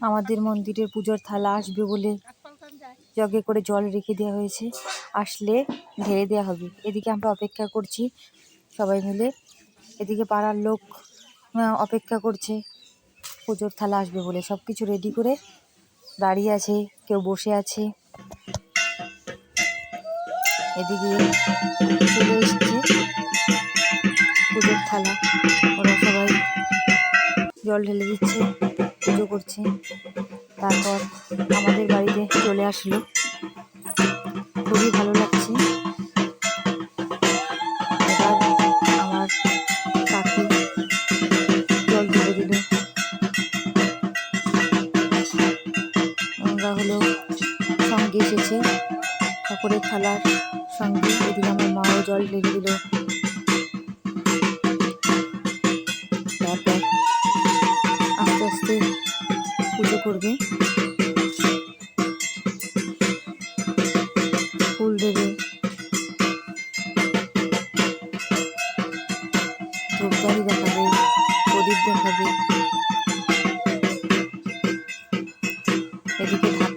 আমাদের মন্দিরের পুজোর থালা আসবে বলে জগে করে জল রেখে দেওয়া হয়েছে। আসলে ঢেলে দেওয়া হবে। এদিকে আমরা অপেক্ষা করছি সবাই মিলে। এদিকে পাড়ার লোক অপেক্ষা করছে পুজোর থালা আসবে বলে। সব কিছু রেডি করে দাঁড়িয়ে আছে, কেউ বসে আছে। এদিকে চলে এসছে পুজোর থালা। ওরা সবাই জল ঢেলে দিচ্ছে। করছে। তারপর আমাদের বাড়িতে চলে আসলো। খুবই ভালো লাগছে। আমার জল ঢেলে দিল। আমরা হলো সঙ্গে এসেছে। ঠাকুরের থালার সঙ্গে। এদিকে আমার মাও জল ঢেলে দিল। করবে। ফুল দেবে। ধূপদানি দেখাবে প্রদীপ দেখাবে। এদিকে